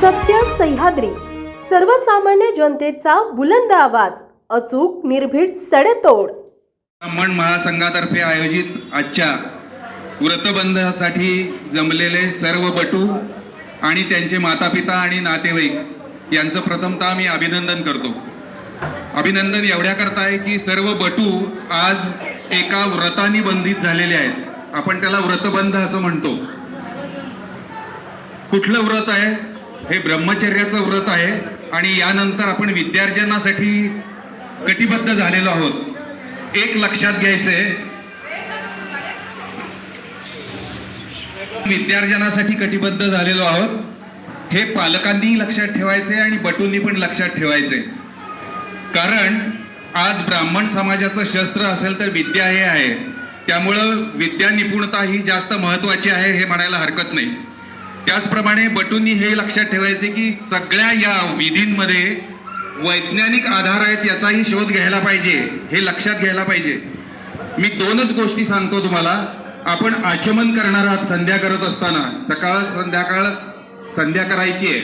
सत्य सह्याद्री. सर्वसामान्य जनतेचा बुलंद आवाज अचूक निर्भीड सडेतोड. ब्राह्मण महासंघातर्फे आयोजित आजच्या व्रतबंधासाठी जमलेले सर्व बटू आणि त्यांचे मातापिता आणि नातेवाईक यांचं प्रथमतः मी अभिनंदन करतो. अभिनंदन एवढ्याकरता आहे की सर्व बटू आज एका व्रतानी बंधित झालेले आहेत. आपण त्याला व्रतबंध असं म्हणतो. कुठलं व्रत आहे? हे ब्रह्मचर्याचं व्रत आहे आणि यानंतर आपण विद्यार्जनासाठी कटिबद्ध झालेलो आहोत. एक लक्षात घ्यायचंय. विद्यार्जनासाठी कटिबद्ध झालेलो आहोत. हे पालकांनी लक्षात ठेवायचे आणि बटूंनी पण लक्षात ठेवायचे कारण आज ब्राह्मण समाजाचं शस्त्र असेल तर विद्या हे आहे. त्यामुळं विद्या निपुणता ही जास्त महत्वाची आहे हे म्हणायला हरकत नाही. त्याचप्रमाणे बटूंनी हे लक्षात ठेवायचे की सगळ्या या विधींमध्ये वैज्ञानिक आधार आहेत याचाही शोध घ्यायला पाहिजे हे लक्षात घ्यायला पाहिजे. मी दोनच गोष्टी सांगतो तुम्हाला. आपण आचमन करणार आहात संध्या करत असताना. सकाळ संध्याकाळ संध्या करायची आहे.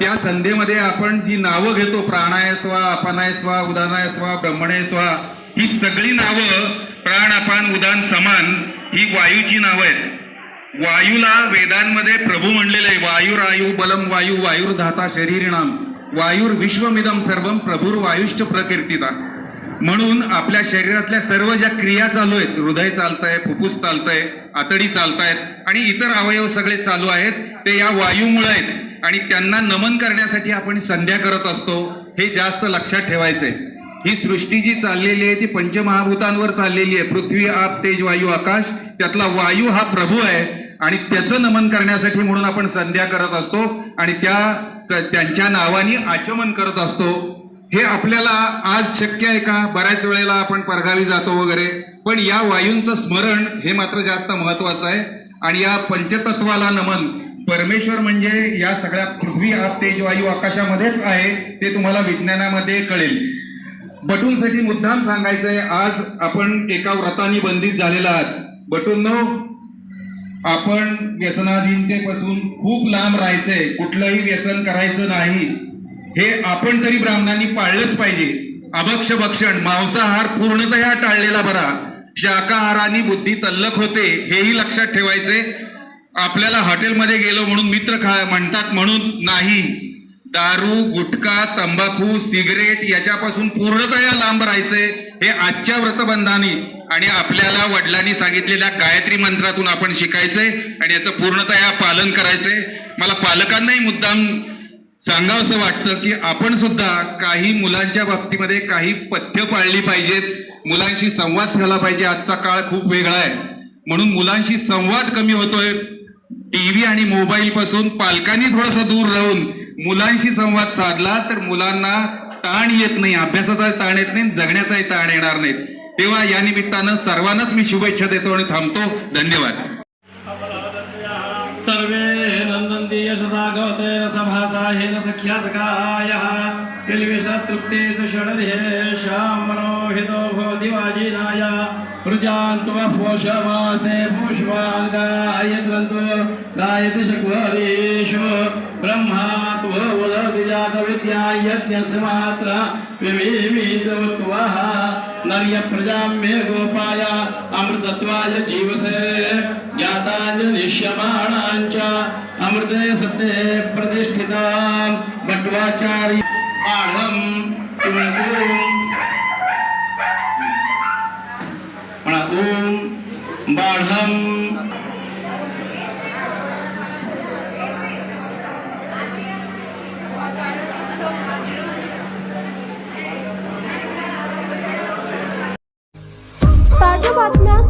त्या संध्येमध्ये आपण जी नावं घेतो प्राणाय स्वा अपानाय स्वा उदानाय स्वा ब्रह्मणे स्वा ही सगळी नावं प्राण अपान उदान समान ही वायूची नावं आहेत. वायूला वेदांमध्ये प्रभू म्हणलेलं आहे वायुर आयु बलम वायू वायुर्धाता शरीरिणाम. वायुर विश्वमिदम सर्वम प्रभुर वायुश्च प्रकीर्तिता. म्हणून आपल्या शरीरातल्या सर्व ज्या क्रिया चालू आहेत हृदय चालतंय फुफ्फुस चालतंय आतडी चालतायत आणि इतर अवयव सगळे चालू आहेत ते या वायूमुळे आहेत. आणि त्यांना नमन करण्यासाठी आपण संध्या करत असतो हे जास्त लक्षात ठेवायचे ही सृष्टी जी चाललेली आहे ती पंचमहाभूतांवर चाललेली आहे. पृथ्वी आप तेज वायू आकाश त्यातला वायू हा प्रभू आहे. आणि त्याचं नमन करण्यासाठी म्हणून आपण संध्या करत असतो आणि त्या त्यांच्या नावाने आचमन करत असतो. हे आपल्याला आज शक्य आहे का? बऱ्याच वेळेला आपण परगावी जातो वगैरे पण या वायूंचं स्मरण हे मात्र जास्त महत्वाचं आहे. आणि या पंचतत्वाला नमन परमेश्वर म्हणजे या सगळ्या पृथ्वी आप तेज वायू आकाशामध्येच आहे ते तुम्हाला विज्ञानामध्ये कळेल. बटूंसाठी मुद्दाम सांगायचंय आज आपण एका व्रतानी बंदित झालेला आहात. बटूंनो आपण व्यसनाधीनतेपासून खूप लांब राहायचंय कुठलंही व्यसन करायचं नाही. हे आपण तरी ब्राह्मणांनी पाळलंच पाहिजे. अभक्ष भक्षण मांसाहार पूर्णतया टाळलेला बरा. शाकाहाराने बुद्धी तल्लक होते हेही लक्षात ठेवायचे आपल्याला हॉटेलमध्ये गेलो म्हणून मित्र खा म्हणतात म्हणून नाही. दारू गुटखा तंबाखू सिगरेट याच्यापासून पूर्णतया लांब राहायचे हे आजच्या व्रतबंधाने आणि आपल्याला वडिलांनी सांगितलेल्या गायत्री मंत्रातून आपण शिकायचंय आणि याचं पूर्णतया पालन करायचंय मला पालकांनाही मुद्दाम सांगावंसं वाटतं की आपण सुद्धा काही मुलांच्या बाबतीमध्ये काही पथ्य पाळली पाहिजेत. मुलांशी संवाद ठेवला पाहिजे. आजचा काळ खूप वेगळा आहे. म्हणून मुलांशी संवाद कमी होतोय. टीव्ही आणि मोबाईल पासून पालकांनी थोडंसं दूर राहून मुलांशी संवाद साधला तर मुलांना ताण येत नाही अभ्यासाचा ताण येत नाही जगण्याचाही ताण येणार नाही. तेव्हा या निमित्तानं सर्वांनाच मी शुभेच्छा देतो आणि थांबतो. धन्यवाद. सर्वे नन्दन्ति यशसा गोत्रेण समासाहेन सख्या सखाय तृप्ते तु षडर्हेषां मनोहितो भवति वाजिनाय। रुजान्त्वः पोषमास्ते पुष्पान् गायत्रन्तु गायति शक्वरीषु ब्रह्मा त्व वदति नर्यप्रजां मे गोपाय अमृतत्वाय जीवसे ज्ञाताञ्जनिष्यमाणाञ्च अमृते सत्ये प्रतिष्ठितां भट्वाचार्य पाढं ॐ बाढम्